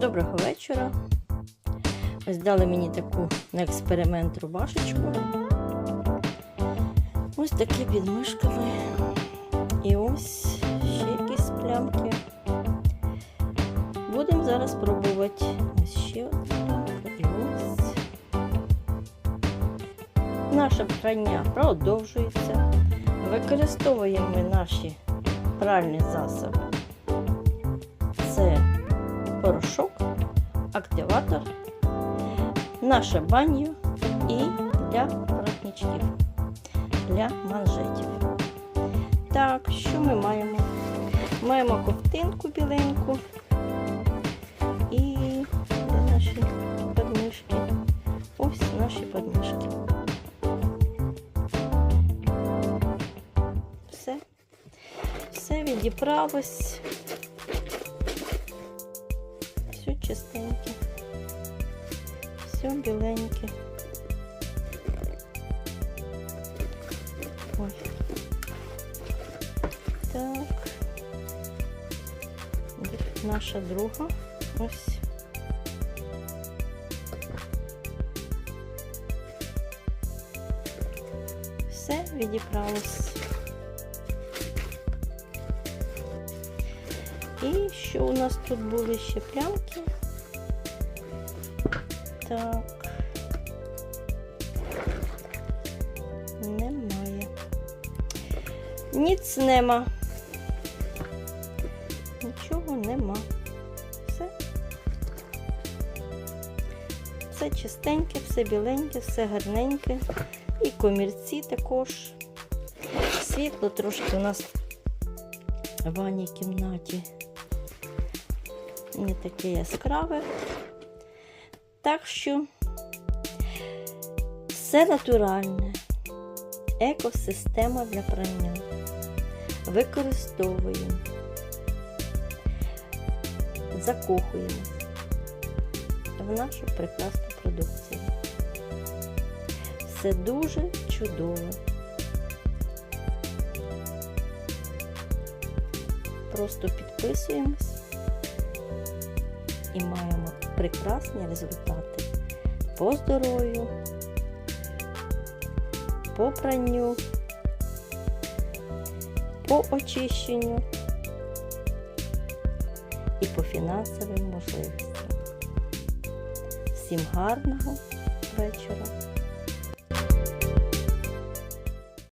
Доброго вечора. Ось дали мені таку на експеримент рубашечку. Ось такі під мишками. І ось ще якісь плямки. Будемо зараз пробувати. Ось ще одна. І ось. Наше прання продовжується. Використовуємо наші пральні засоби. Порошок, активатор, наше баню і для воротничків, для манжетів. Так, що ми маємо? Маємо ковтинку біленьку і де наші подмишки. Ось наші подмишки. Все. Все відіправилось. Все чистеньке. Все біленьке. Ой. Так. Наша друга. Ось. Все відіправилось. І що у нас тут були ще плямки? Так. Немає. Ніц нема. Нічого нема. Все. Все чистеньке, все біленьке, все гарненьке. І комірці також. Світло трошки у нас в ванній кімнаті не таке яскраве. Так що все натуральне, екосистема для прання. Використовуємо, закохуємо в нашу прекрасну продукцію. Все дуже чудово. Просто підписуємось і маємо прекрасні результати по здоров'ю, по пранню, по очищенню і по фінансовим можливостям. Всім гарного вечора!